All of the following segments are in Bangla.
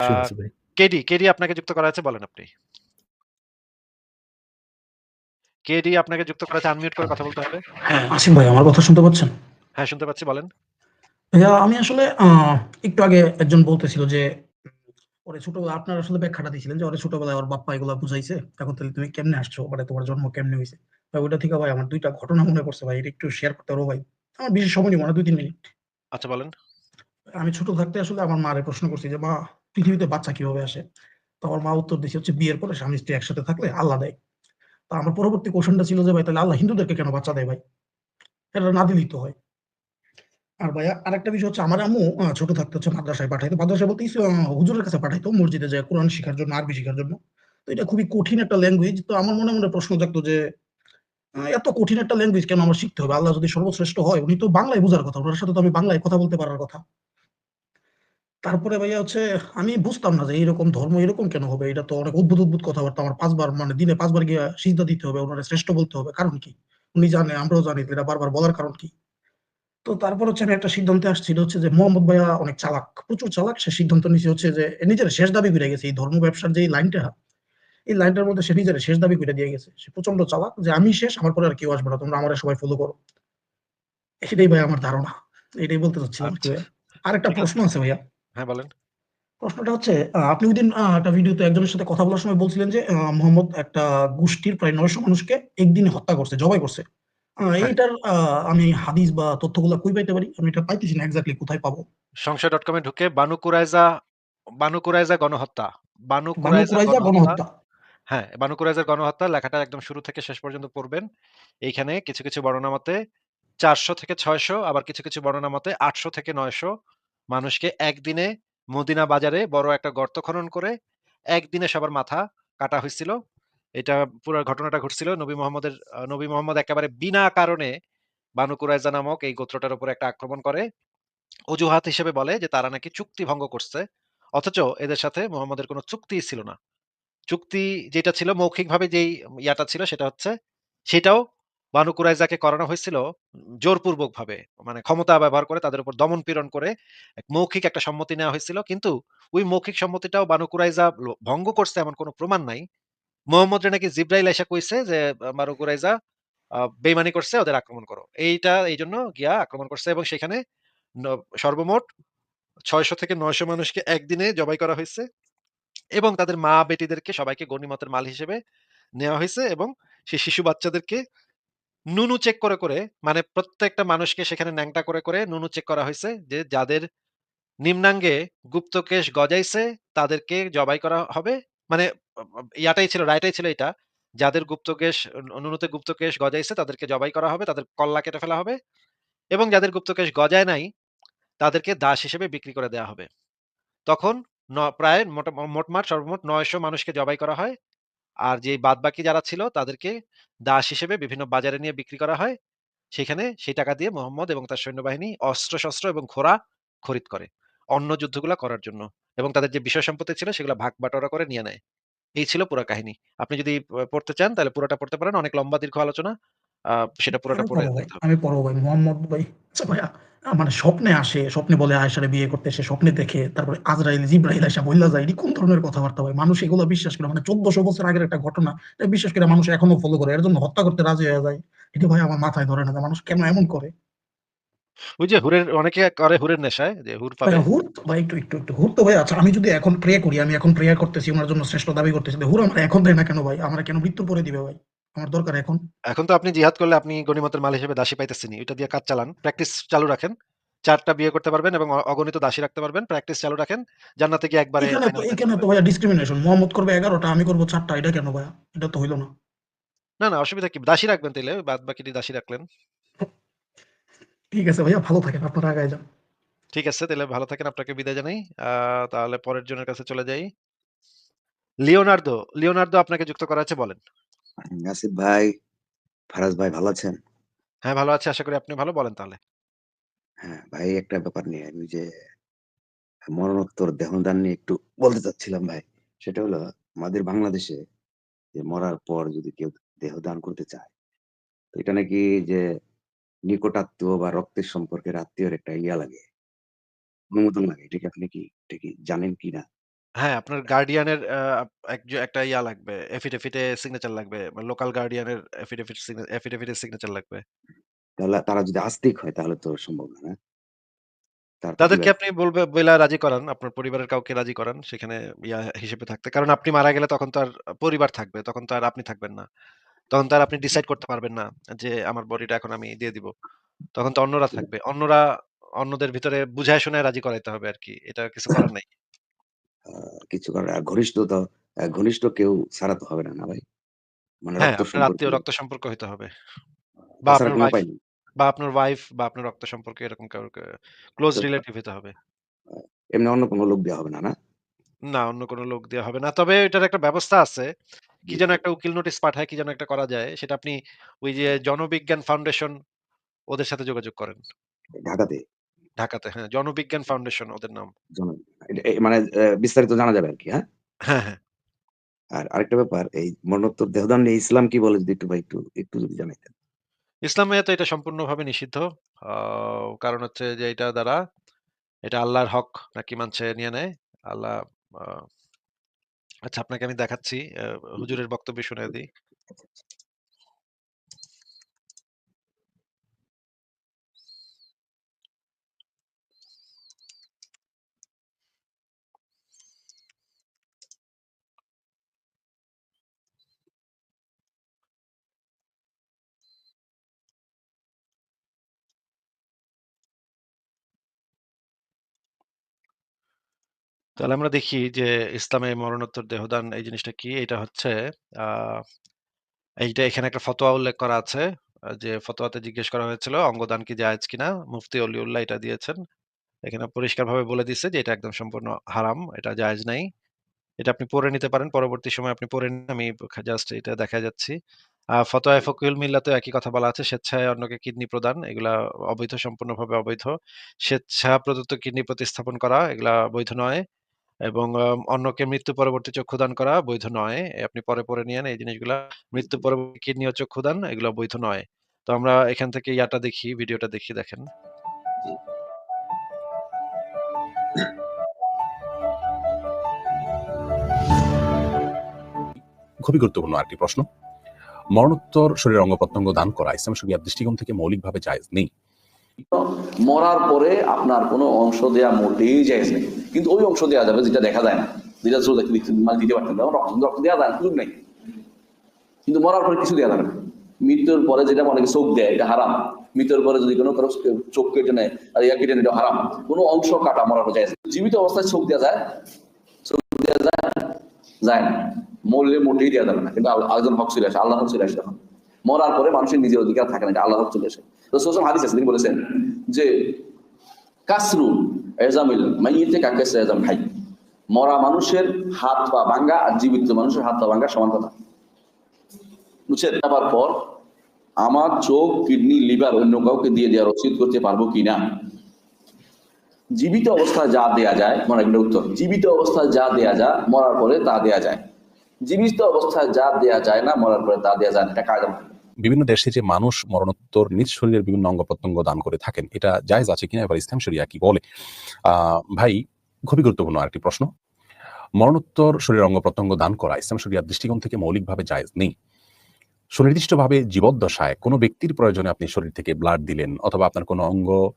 আ শুনছি ভাই। কেডি, কেডি আপনাকে যুক্ত করা আছে বলেন আপনি। কেডি আপনাকে যুক্ত করা আছে আনমিউট করে কথা বলতে হবে। হ্যাঁ, আসিফ ভাই আমার কথা শুনতে পাচ্ছেন? হ্যাঁ, শুনতে পাচ্ছি বলেন। ভাইয়া আমি আসলে একটু আগে একজন বলতেছিল যে, ওরে ছোটবেলায় আপনার আসলে ব্যাখ্যাটা দিছিলেন যে, ওরে ছোটবেলায় ওর বাপ্পা এগুলা বুঝাইছে। এখন তাহলে তুমি কেমনে আসছো? মানে তোমার জন্ম কেমনে হয়েছে ভাই ওইটা থেকে ভাই আমার দুইটা ঘটনা মনে পড়ছে ভাই। এটা একটু শেয়ার করতে পারব ভাই? আমার বেশি সময় নিব না ২-৩ মিনিট। আচ্ছা বলেন। আমি ছোট থাকতে আসলে আমার মারে প্রশ্ন করছি যে, "মা পৃথিবীতে বাচ্চা কীভাবে আসে?" তো আমার মা উত্তর দিছে হচ্ছে, "বিয়ের পরে স্বামী-স্ত্রী একসাথে থাকলে আল্লাহ দেয়।" তো আমার পরবর্তী কোয়েশ্চেনটা ছিল যে, "ভাই তাহলে আল্লাহ হিন্দুদেরকে কেন বাচ্চা দেয় ভাই? এটা না দিলেই তো হয়।" আর ভাইয়া আরেকটা বিষয় হচ্ছে আমার আম্মু ছোট থাকতে হচ্ছে মাদ্রাসায় পাঠাইতো। মাদ্রাসায় বলতে হুজুরের কাছে পাঠাইতো মসজিদে যেয়ে কোরআন শিখার জন্য, আরবি শিখার জন্য। তো এটা খুবই কঠিন একটা ল্যাঙ্গুয়েজ। তো আমার মনে, মনে প্রশ্ন জাগতো যে, এত কঠিন একটা ল্যাঙ্গুয়েজ কেন আমার শিখতে হবে? আল্লাহ যদি সর্বশ্রেষ্ঠ হয়, উনি তো বাংলায় বোঝার কথা। ওনার সাথে তো আমি বাংলায় কথা বলতে পারার কথা। তারপরে ভাইয়া হচ্ছে আমি বুঝতাম না যে এইরকম ধর্ম এরকম কেন হবে? এটা তো অনেক উদ্ভুত, উদ্ভুত কথাবার্তা। আমার ৫ বার মানে দিনে ৫ বার গিয়া সিজদা দিতে হবে, উনারে শ্রেষ্ঠ বলতে হবে। কারণ কি? উনি জানে, আমরাও জানি। এটা বারবার বলার কারণ কি? তো তারপর হচ্ছে আমি একটা সিদ্ধান্তে আসছি। হচ্ছে যে মোহাম্মদ ভাইয়া অনেক চালাক। প্রচুর চালাক। সে সিদ্ধান্ত নিছে হচ্ছে যে নিজের শেষ দাবি কইরা গেছে। এই ধর্ম ব্যবসার যে লাইনটা, এই লাইনটার মধ্যে সে নিজের শেষ দাবি কইরা দিয়ে গেছে। সে প্রচণ্ড চালাক যে আমি শেষ, আমার পরে আর কেউ আসবে না। তোমরা আমারে সবাই ফলো করো। এটাই ভাই আমার ধারণা। এটাই বলতে চাচ্ছিলাম আচ্ছা। ভাইয়া। আরেকটা প্রশ্ন আছে ভাইয়া। হ্যাঁ, বলেন। প্রশ্নটা হচ্ছে আপনি ঐদিন আ একটা ভিডিওতে একজনের সাথে কথা বলার সময় বলছিলেন যে, মোহাম্মদ একটা গোষ্ঠীর প্রায় ৯০০ মানুষকে একদিনে হত্যা করছে, জবাই করছে। হ্যাঁ। এইটার আমি হাদিস বা তথ্যগুলা কই পাইতে পারি? আমি এটা পাইতেছি না এক্সাক্টলি কোথায় পাবো? সংশয়.com এ ঢুকে বানু কুরাইজা, বানু কুরাইজা গণহত্যা, বানু কুরাইজা গণহত্যা। হ্যাঁ, বানু কুরাইজার গণহত্যা লেখাটা একদম শুরু থেকে শেষ পর্যন্ত পড়বেন। এইখানে কিছু, কিছু বর্ণনা মতে ৪০০ থেকে ৬০০ আবার কিছু, কিছু বর্ণনা মতে ৮০০ থেকে ৯০০ মানুষকে একদিনে মদিনা বাজারে বড় একটা গর্ত খনন করে একদিনে সবার মাথা কাটা হয়েছিল এটা পুরো ঘটনাটা ঘটছিল নবী মোহাম্মদের নবী মোহাম্মদ একেবারে বিনা কারণে বানু কুরাইজা নামক এই গোত্রটার উপরে একটা আক্রমণ করে। অজুহাত হিসেবে বলে যে, তারা নাকি চুক্তি ভঙ্গ করছে। অথচ এদের সাথে মোহাম্মদের কোনো চুক্তি ছিল না। চুক্তি যেটা ছিল, মৌখিকভাবে যেই ইয়াটা ছিল, সেটা হচ্ছে সেটাও বানু কুরাইজাকে করানো হয়েছিল জোরপূর্বকভাবে। মানে ক্ষমতা ব্যবহার করে তাদের উপর দমন-পীড়ন করে এক মৌখিক একটা সম্মতি নেওয়া হয়েছিল। কিন্তু ওই মৌখিক সম্মতিটাও বানু কুরাইজা ভঙ্গ করছে এমন কোন প্রমাণ নাই। মোহাম্মদরে নাকি জিবরাইল আইসা কইছে যে, বানু কুরাইজা আ বেইমানি করছে ওদের আক্রমণ করো। এইটা এইজন্য গিয়া আক্রমণ করছে এবং সেখানে সর্বমোট ৬০০ থেকে ৯০০ মানুষকে একদিনে জবাই করা হয়েছে এবং তাদের মা-বেটিদেরকে সবাইকে গনিমতের মাল হিসেবে নেওয়া হয়েছে এবং সেই শিশু বাচ্চাদেরকে নুনু চেক করে, করে মানে প্রত্যেকটা মানুষকে সেখানে ন্যাংটা করে, করে নুনু চেক করা হইছে যে যাদের নিম্নাঙ্গে গুপ্তকেশ গজাইছে তাদেরকে জবাই করা হবে। মানে ইয়াটাই ছিল রায়টাই ছিল এটা। যাদের গুপ্তকেশ নুনুতে গুপ্তকেশ গজাইছে তাদেরকে জবাই করা হবে, তাদের কল্লা কেটে ফেলা হবে এবং যাদের গুপ্তকেশ গজায় নাই তাদেরকে দাস হিসেবে বিক্রি করে দেয়া হবে। তখন প্রায় মোটা মোটমাট সর্বমোট ৯০০ মানুষকে জবাই করা হয়। আর যে বাদবাকি যারা ছিল তাদেরকে দাস হিসেবে বিভিন্ন বাজারে নিয়ে বিক্রি করা হয়। সেখানে সেই টাকা দিয়ে মোহাম্মদ এবং তার সৈন্যবাহিনী অস্ত্র-শস্ত্র এবং ঘোড়া খরিদ করে। অন্য যুদ্ধগুলো করার জন্য। এবং তাদের যে বিষয় সম্পত্তি ছিল সেগুলো ভাগ বাটোয়ারা করে নিয়ে নেয়। এই ছিল পুরো কাহিনী। আপনি যদি পড়তে চান তাহলে পুরোটা পড়তে পারেন। অনেক লম্বা দীর্ঘ আলোচনা। সেটা পুরোটা পড়ে। আমি পড়ব ভাই। মোহাম্মদ ভাই আচ্ছা ভাইয়া মানে স্বপ্নে আসে, স্বপ্নে বলে আয়েশারে বিয়ে করতে সে স্বপ্নে দেখে। তারপরে আজরাইল, জিবরাইল আইসা বইল্লা যায়। এটি কোন ধরনের কথাবার্তা হয় মানুষ এগুলা বিশ্বাস করে। মানে চোদ্দশো বছর আগের একটা ঘটনা। এটা বিশ্বাস করে মানুষ এখনও ফলো করে। এর জন্য হত্যা করতে রাজি হয়ে যায়। এটা ভাই আমার মাথায় ধরে না মানুষ কেন এমন করে? ওই যে হুরের অনেকে করে হুরের নেশায় যে হুর পাবে। হুর ভাই একটু, একটু, একটু হুর তো ভাই আচ্ছা আমি যদি এখন প্রে করি, আমি এখন প্রেয়ার করতেছি ওনার জন্য শ্রেষ্ঠ দাবি করতেছি। হুর আমারে এখন দেয় না কেন ভাই? আমরা কেন মৃত্যুর পরে দিবে ভাই? আমার দরকার এখন। এখন তো আপনি জিহাদ করলে আপনি গনিমতের মাল হিসেবে দাসী পাইতেছেনই। ওইটা দিয়ে কাজ চালান। প্র্যাকটিস চালু রাখেন। ৪ টা বিয়ে করতে পারবেন এবং অগণিত দাসী রাখতে পারবেন। প্র্যাকটিস চালু রাখেন। জান্নাতে গিয়ে একবারে এখানে তো। ভাইয়া ডিসক্রিমিনেশন। মোহাম্মদ করবে ১১ টা, আমি করব ৪ টা। এটা কেন ভাইয়া? এটা তো হইল না। না, না অসুবিধা কি? দাসী রাখবেন তাইলে। বাদ বাকিটি দাসী রাখলেন। ঠিক আছে ভাইয়া ভালো থাকেন। আপনারা আগায় যান। ঠিক আছে তাইলে ভালো থাকেন। আপনাকে বিদায় জানাই। তাহলে পরের জনের কাছে চলে যাই। লিওনার্দো, লিওনার্দো আপনাকে যুক্ত করা আছে বলেন। আসিফ ভাই, ফারাজ ভাই ভালো আছেন? হ্যাঁ, ভালো আছি। আশা করি আপনি ভালো। বলেন তাহলে। হ্যাঁ, ভাই একটা ব্যাপার নিয়ে আমি যে মরণোত্তর দেহদান নিয়ে একটু বলতে চাচ্ছিলাম ভাই। সেটা হলো আমাদের বাংলাদেশে যে মরার পর যদি কেউ দেহ দান করতে চায়, তো এটা নাকি যে নিকটাত্মীয় বা রক্তের সম্পর্কের আত্মীয়র একটা ইয়া লাগে। অনুমোদন লাগে। এটা কি আপনি কি এটা কি জানেন কিনা? হ্যাঁ, আপনার গার্ডিয়ানের আ এক একটা ইয়া লাগবে। এফিডেভিটে সিগনেচার লাগবে। লোকাল গার্ডিয়ানের এফিডেভিট সিগনে এফিডেভিটের সিগনেচার লাগবে। তাহলে তারা যদি আস্তিক হয় তাহলে তো সম্ভব না, না? তার তাদেরকে আপনি বলবে বইলা রাজি করান। আপনার পরিবারের কাউকে রাজি করান সেখানে ইয়া হিসেবে থাকতে। কারণ আপনি মারা গেলে তখন তো আর পরিবার থাকবে। তখন তো আর আপনি থাকবেন না। তখন তো আর আপনি ডিসাইড করতে পারবেন না যে আমার বডিটা এখন আমি দিয়ে দিব। তখন তো অন্যরা থাকবে। অন্যরা অন্যদের ভিতরে বুঝায় শুনায় রাজি করাইতে হবে আরকি। এটা কিছু করার নাই। কিছু করার আর ঘনিষ্ঠ তো আ ঘনিষ্ঠ কেউ ছাড়া তো হবে না, না ভাই? মানে হ্যাঁ, রক্ত আপনার সম্পর্ক আত্মীয় রক্ত সম্পর্ক হইতে হবে। বা তাছাড়া আপনার কোনো ওয়াইফ উপায় নেই। বা আপনার ওয়াইফ বা আপনার রক্ত সম্পর্কে এরকম ক্লোজ রিলেটিভ হইতে হবে। আ এমনি অন্য কোনো লোক দেয়া হবে না, না? না, অন্য কোন লোক দেয়া হবে না। তবে এটার একটা ব্যবস্থা আছে। কি জি, যেন জি। একটা উকিল নোটিশ পাঠায়, কি যেন একটা করা যায়। সেটা আপনি ওই যে জনবিজ্ঞান ফাউন্ডেশন ওদের সাথে যোগাযোগ করেন। ঢাকাতে ঢাকাতে হ্যাঁ, জনবিজ্ঞান ফাউন্ডেশন ওদের নাম। মানে বিস্তারিত জানা যাবে আরকি, হ্যাঁ? হ্যাঁ, হ্যাঁ। আর আরেকটা ব্যাপার এই মরণোত্তর দেহদান নিয়ে ইসলাম কি বলে যদি একটু ভাই একটু, একটু যদি জানাইতেন। ইসলামে তো এটা সম্পূর্ণভাবে নিষিদ্ধ। আ কারণ হচ্ছে যে এটা দ্বারা এটা আল্লাহর হক নাকি মানছে নিয়ে নেয়। আল্লাহ আ আচ্ছা আপনাকে আমি দেখাচ্ছি। আ জি, জি। হুজুরের বক্তব্য শুনায়ে দিই। তাহলে আমরা দেখি যে ইসলামে মরণোত্তর দেহদান এই জিনিসটা কি? এটা হচ্ছে আ এইটা এখানে একটা ফতোয়া উল্লেখ করা আছে। যে ফতোয়াতে জিজ্ঞেস করা হয়েছিল অঙ্গদান কি জায়েজ কিনা? মুফতি অলিউল্লাহ এটা দিয়েছেন। এখানে পরিষ্কারভাবে বলে দিছে যে এটা একদম সম্পূর্ণ হারাম। এটা জায়েজ নাই। এটা আপনি পড়ে নিতে পারেন। পরবর্তী সময়ে আপনি পড়ে নিন। আমি জাস্ট এটা দেখা যাচ্ছি। আ ফতোয়ায়ে ফকিহুল মিল্লাতেও একই কথা বলা আছে। স্বেচ্ছায় অন্যকে কিডনি প্রদান এগুলা অবৈধ, সম্পূর্ণভাবে অবৈধ। স্বেচ্ছা প্রদত্ত কিডনি প্রতিস্থাপন করা এগুলা বৈধ নয়। এবং অন্যকে মৃত্যু পরবর্তী চক্ষুদান করা বৈধ নয়। আপনি পরে পড়ে নিয়েন এই জিনিসগুলা। মৃত্যু পরবর্তী কিডনি ও চক্ষুদান এগুলো বৈধ নয়। তো আমরা এখান থেকে ইয়াটা দেখি, ভিডিওটা দেখি দেখেন। খুবই গুরুত্বপূর্ণ আরেকটি প্রশ্ন। মরণোত্তর শরীরের অঙ্গ-প্রত্যঙ্গ দান করা ইসলাম শরিয়ার দৃষ্টিকোণ থেকে মৌলিকভাবে জায়েজ নেই। মরার পরে আপনার কোনো অংশ দেয়া মোটেই যায় নেই। কিন্তু ওই অংশ দেয়া যাবে যেটা দেখা যায় না। যেটা দিতে মানে দিতে পারতেন না। রক্ত রক্ত দেয়া যায় না, সুযোগ নেই। কিন্তু মরার পরে কিছু দেয়া যাবে। মৃত্যুর পরে যেটা অনেকে চোখ দেয় এটা হারাম। মৃত্যুর পরে যদি কোনো চোখ কেটে নেয় আর ইয়া কেটে নেয় হারাম। কোনো অংশ কাটা মরার পর নেই। জীবিত অবস্থায় চোখ দেয়া যায়? চোখ দেয়া যায়? যায় না। মরলে মোটেই দেওয়া যাবে না। কিন্তু আরেকজন হক চলে আসে, আল্লাহর হক চলে আসে তখন। মরার পরে মানুষের নিজের অধিকার থাকে না, এটা আল্লাহর হক চলে আসে। রাসূল হাদিস আছে তিনি বলেছেন যে কাসরু এজামিল মাইয়িতে কাকাস এজাম হাই। মরা মানুষের হাত পা ভাঙ্গা আর জীবিত মানুষের হাত পা ভাঙ্গা সমান কথা। বুঝছেন? যাবার পর আমার চোখ, কিডনি, লিভার অন্য কাউকে দিয়ে দেওয়া রসিদ করতে পারব কিনা? জীবিত অবস্থা যা দেয়া যায়, মনে রাখবেন উত্তর। জীবিত অবস্থায় যা দেয়া যায়, মরার পরে তা দেয়া যায়। জীবিত অবস্থায় যা দেয়া যায় না, মরার পরে তা দেয়া যায় না। এটা কায়দা। বিভিন্ন দেশে যে মানুষ মরণোত্তর নিজ শরীরের বিভিন্ন অঙ্গ-প্রত্যঙ্গ দান করে থাকেন, এটা জায়েজ আছে কিনা এবার ইসলাম শরিয়া কি বলে? ভাই খুবই গুরুত্বপূর্ণ আরেকটি প্রশ্ন। মরণোত্তর শরীরের অঙ্গ-প্রত্যঙ্গ দান করা ইসলাম শরিয়ার দৃষ্টিকোণ থেকে মৌলিকভাবে জায়েজ নেই। সুনির্দিষ্টভাবে জীবদ্দশায় কোনো ব্যক্তির প্রয়োজনে আপনি শরীর থেকে ব্লাড দিলেন অথবা আপনার কোনো অঙ্গ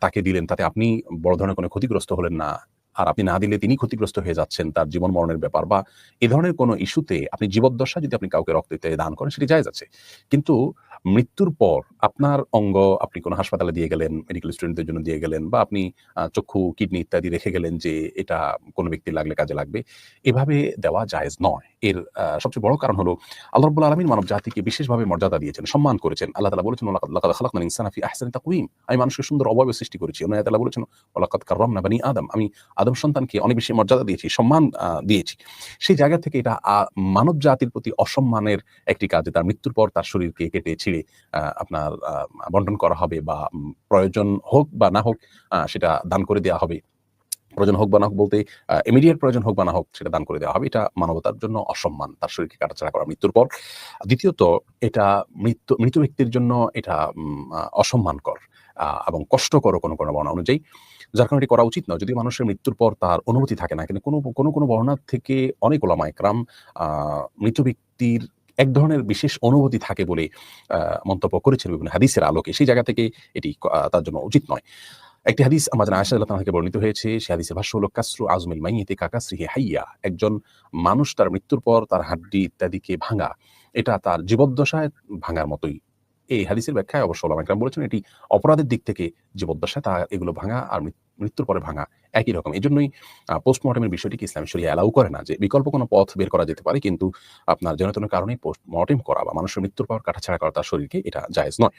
তাকে দিলেন তাতে আপনি বড় ধরনের কোনো ক্ষতিগ্রস্ত হলেন না। আর আপনি না দিলে তিনি ক্ষতিগ্রস্ত হয়ে যাচ্ছেন তার জীবন মরণের ব্যাপার বা এ ধরনের কোনো ইস্যুতে আপনি জীবদ্দশা যদি আপনি কাউকে রক্ত দিতে দান করেন সেটি যায় যাচ্ছে কিন্তু মৃত্যুর পর আপনার অঙ্গ আপনি কোনো হাসপাতালে দিয়ে গেলেন, মেডিকেল স্টুডেন্টদের জন্য দিয়ে গেলেন বা আপনি চক্ষু, কিডনি ইত্যাদি রেখে গেলেন যে এটা কোনো ব্যক্তির লাগলে কাজে লাগবে। এভাবে দেওয়া জায়েজ নয়। এর সবচেয়ে বড় কারণ হলো আল্লাহ রাব্বুল আলামিন মানব জাতিকে বিশেষভাবে মর্যাদা দিয়েছেন, সম্মান করেছেন। আল্লাহ তাআলা বলেছেন ওয়ালাকাদ লাকাদ খালাকনাল ইনসানা ফি আহসানি তাকওয়িম। আমি মানুষকে সুন্দর অবয়ব সৃষ্টি করেছি। অন্য আল্লাহ বলেছেন ওয়ালাকাদ কাররামনা বানি আদম। আমি আদম সন্তানকে অনেক বেশি মর্যাদা দিয়েছি, সম্মান দিয়েছি। সেই জায়গা থেকে এটা মানব জাতির প্রতি অসম্মানের একটি কাজ তার মৃত্যুর পর তার শরীরকে কেটে ছিঁড়ে আপনার বন্টন করা হবে বা প্রয়োজন হোক বা না হোক সেটা দান করে দেওয়া হবে। প্রয়োজন হোক বা না হোক বলতে ইমিডিয়েট প্রয়োজন হোক বা না হোক সেটা দান করে দেওয়া হবে। এটা মানবতার জন্য অসম্মান। তার শরীরকে কাটাছাড়া করা মৃত্যুর পর। দ্বিতীয়ত এটা মৃত্যু মৃত ব্যক্তির জন্য এটা অসম্মানকর এবং কষ্টকর কোনো, কোনো বর্ণনা অনুযায়ী। যার কারণে এটি করা উচিত নয়। যদিও মানুষের মৃত্যুর পর তার অনুভূতি থাকে না। কিন্তু কোনো, কোনো, কোনো বর্ণনা থেকে অনেক ওলামা একরাম মৃত ব্যক্তির এক ধরনের বিশেষ অনুভূতি থাকে বলে মন্তব্য করেছেন বিভিন্ন হাদিসের আলোকে। সেই জায়গা থেকে এটি তার জন্য উচিত নয়। একটি হাদিস আমাদের আয়সা আল্লাহ তাহাকে বর্ণিত হয়েছে। সে হাদিসের ভাষ্য হলো কাসরু আজমিল মাইয়েতে কাকা শ্রী হাইয়া একজন মানুষ তার মৃত্যুর পর তার হাড্ডি ইত্যাদিকে ভাঙা, এটা তার জীবদ্দশায় ভাঙার মতোই। এই হাদিসের ব্যাখ্যায় অবশ্য ওলামা একরাম বলেছেন এটি অপরাধের দিক থেকে জীবদ্দশায় তা এগুলো ভাঙা আর মৃত্যুর পরে ভাঙা একই রকম। এই জন্যই পোস্টমর্টেমের বিষয়টিকে ইসলাম শরিয়া অ্যালাউ করে না যে বিকল্প কোনো পথ বের করা যেতে পারে, কিন্তু আপনার যেন কারণে পোস্টমর্টেম করা বা মানুষের মৃত্যুর পর কাটাছাড়া করা তার শরীরকে এটা জায়েজ নয়।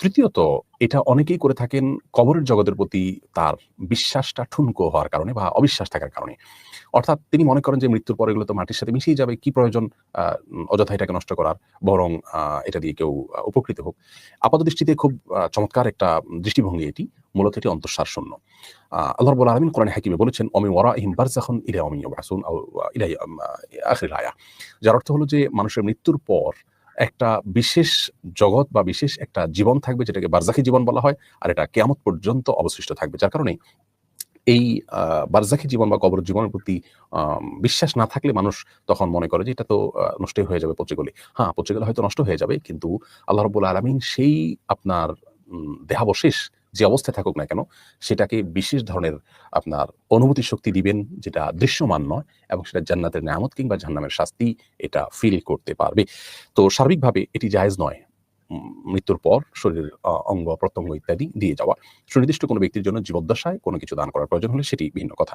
তৃতীয়ত, এটা অনেকেই করে থাকেন কবরের জগতের প্রতি তার বিশ্বাসটা ঠুনকো হওয়ার কারণে বা অবিশ্বাস থাকার কারণে। অর্থাৎ তিনি মনে করেন যে মৃত্যুর পরে এগুলো তো মাটির সাথে মিশেই যাবে। কি প্রয়োজন অযথা এটাকে নষ্ট করার? বরং এটা দিয়ে কেউ উপকৃত হোক। আপাত দৃষ্টিতে খুব চমৎকার একটা দৃষ্টিভঙ্গি এটি। মূলত এটি অন্তঃসার শূন্য। আল্লাহ রাব্বুল আলামিন কোরআনে হাকিমে বলেছেন, "ওয়া ওয়ারাইহিম বারযাখুন ইলা ইয়াউমি ইউবআসুন" আও ইলা আম আখির আয়া। যার অর্থ হলো যে মানুষের মৃত্যুর পর একটা বিশেষ জগৎ বা বিশেষ একটা জীবন থাকবে যেটাকে বারজাখি জীবন বলা হয়। আর এটা কিয়ামত পর্যন্ত অবশিষ্ট থাকবে। যার কারণে এই বারজাখি জীবন বা কবর জীবনের প্রতি বিশ্বাস না থাকলে মানুষ তখন মনে করে যে এটা তো নষ্টই হয়ে যাবে পচে গেলে। হ্যাঁ, পচে গেলে হয়তো নষ্ট হয়ে যাবে। কিন্তু আল্লাহ রাব্বুল আলামিন সেই আপনার দেহাবশেষ যে অবস্থায় থাকুক না কেন, সেটাকে বিশেষ ধরনের আপনার অনুভূতি শক্তি দিবেন, যেটা দৃশ্যমান নয় এবং সেটা জান্নাতের নামত কিংবা জান্নামের শাস্তি এটা ফিল করতে পারবে। তো সার্বিকভাবে এটি জায়েজ নয়। মৃত্যুর পর শরীরের অঙ্গ প্রত্যঙ্গ ইত্যাদি দিয়ে যাওয়া। সুনির্দিষ্ট কোনো ব্যক্তির জন্য জীবদ্দশায় কোনো কিছু দান করার প্রয়োজন হলে সেটি ভিন্ন কথা।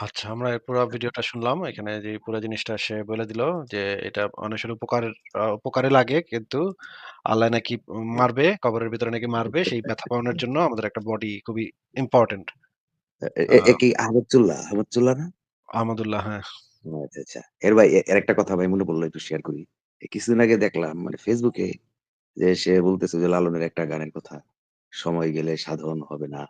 আচ্ছা, আমরা এই পুরা ভিডিওটা শুনলাম। এখানে যে পুরা জিনিসটা সে বলে দিল যে এটা মানুষের উপকার আ উপকারে লাগে কিন্তু আল্লাহ নাকি মারবে, কবরের ভিতরে নাকি মারবে। সেই ব্যথা পাওয়ানোর জন্য আমাদের একটা বডি খুবই ইম্পোর্টেন্ট। এ আ এ কি না? আহমদুল্লাহ, হ্যাঁ। ও আচ্ছা, আচ্ছা। এর ভাই এর একটা কথা ভাই মনে পড়ল একটু শেয়ার করি। কিছুদিন আগে দেখলাম মানে ফেসবুকে যে সে বলতেছে যে লালনের একটা গানের কথা। সময় গেলে সাধন হবে না।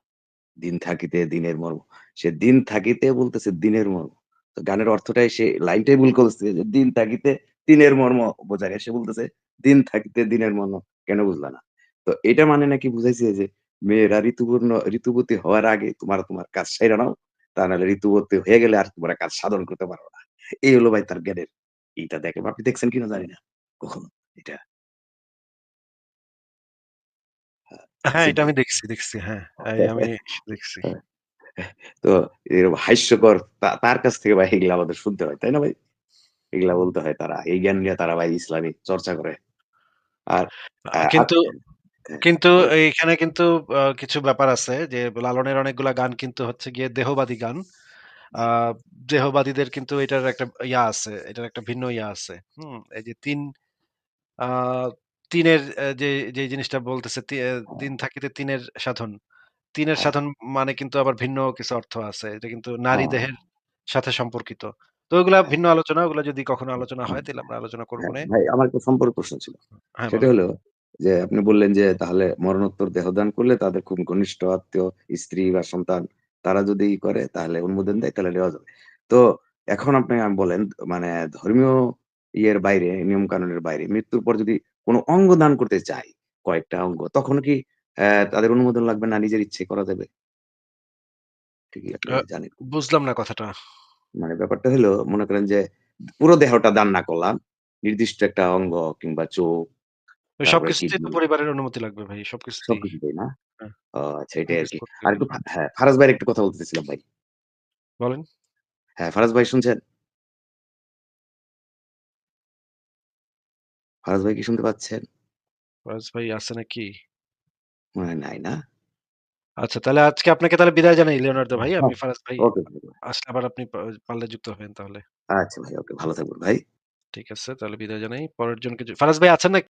দিন থাকিতে দিনের মর্ম। সে দিন থাকিতে বলতেছে দিনের মর্ম। তো গানের অর্থটাই সে লাইনটাই ভুল করছে যে দিন থাকিতে দিনের মর্ম বোঝায়। সে বলতেছে দিন থাকিতে দিনের মর্ম কেন বুঝলা না? তো এটা মানে নাকি বুঝাইছে যে মেয়েরা ঋতুপূর্ণ ঋতুবতী হওয়ার আগে তোমার, তোমার কাজ সাইরা নাও। তা নাহলে ঋতুবতী হয়ে গেলে আর তোমরা কাজ সাধন করতে পারো না। এই হলো ভাই তার জ্ঞানের এইটা দেখেন। আপনি দেখছেন কিনা জানি না কখনো এটা? হ্যাঁ, হ্যাঁ, এটা আমি দেখছি, দেখছি। হ্যাঁ, এই আমি দেখছি। হ্যাঁ, তো এরকম হাস্যকর তা তার কাছ থেকে ভাই এগুলা আমাদের শুনতে হয়। তাই না ভাই? এগুলা বলতে হয় তারা। এই জ্ঞান নিয়ে তারা ভাই ইসলামিক চর্চা করে। আর আ আ কিন্তু হ্যাঁ, কিন্তু বলেন। এইখানে কিন্তু আ কিছু ব্যাপার আছে যে লালনের অনেকগুলা গান কিন্তু হচ্ছে গিয়ে দেহবাদী গান। আ দেহবাদীদের কিন্তু এটার একটা ইয়া আছে। এটার একটা ভিন্ন ইয়া আছে। হুম? এই যে ৩ আ ৩ এর যে, যে জিনিসটা বলতেছে তি এ দিন থাকিতে ৩ এর সাধন। ৩ এর হ্যাঁ, সাধন মানে কিন্তু আবার ভিন্ন কিছু অর্থ আছে। এটা কিন্তু নারী দেহের সাথে সম্পর্কিত। তো ওগুলা হ্যাঁ, ভিন্ন আলোচনা। ওগুলা যদি কখনো আলোচনা হ্যাঁ, তাইলে আমরা আলোচনা করব হ্যাঁ। নে। ভাই আমার একটা সম্পর্ক প্রশ্ন ছিল। হ্যাঁ, সেটা বলেন। হলো যে আপনি বললেন যে তাহলে মরণোত্তর দেহদান করলে তাদের খুব ঘনিষ্ঠ আত্মীয়, স্ত্রী বা সন্তান তারা যদি ই করে তাহলে অনুমোদন দেয় তাহলে নেওয়া যাবে। তো এখন আপনি আ বলেন মানে ধর্মীয় ইয়ের বাইরে নিয়ম কানুনের বাইরে মৃত্যুর পর যদি কোনো অঙ্গ দান করতে চাই কয়েকটা অঙ্গ তখন কি তাদের অনুমোদন লাগবে না নিজের ইচ্ছে করা যাবে? কি? বুঝলাম না কথাটা। মানে ব্যাপারটা হলো মনে করেন যে পুরো দেহটা দান না করলাম। নির্দিষ্ট একটা অঙ্গ কিংবা চোখ, তো পরিবারের অনুমতি লাগবে ভাই। সবকিছুতেই না? হ্যাঁ, আচ্ছা এটাই কিছু আরকি। করতে গেলে আরেকটু ফা হ্যাঁ। হ্যাঁ, ফারাজ ভাইয়ের একটু কথা বলতেছিলাম ভাই। বলেন। হ্যাঁ, ফারাজ ভাই শুনছেন? ফারাজ ভাই কি শুনতে পাচ্ছেন? ফরাজ ভাই আছে নাকি? মনে হয় নাই না? আচ্ছা তাহলে আজকে আপনাকে তাহলে বিদায় জানাই লিওনার্দো ভাই। আমি ফারাজ ভাই ওকে আসলে আবার আপনি পাল্লে পারলে যুক্ত হবেন তাহলে। আচ্ছা ভাই ওকে ভালো থাকবেন ভাই। ঠিক আছে তাহলে বিদায় জানাই। পরের জনকে ফারাজ ভাই আছেন নাকি?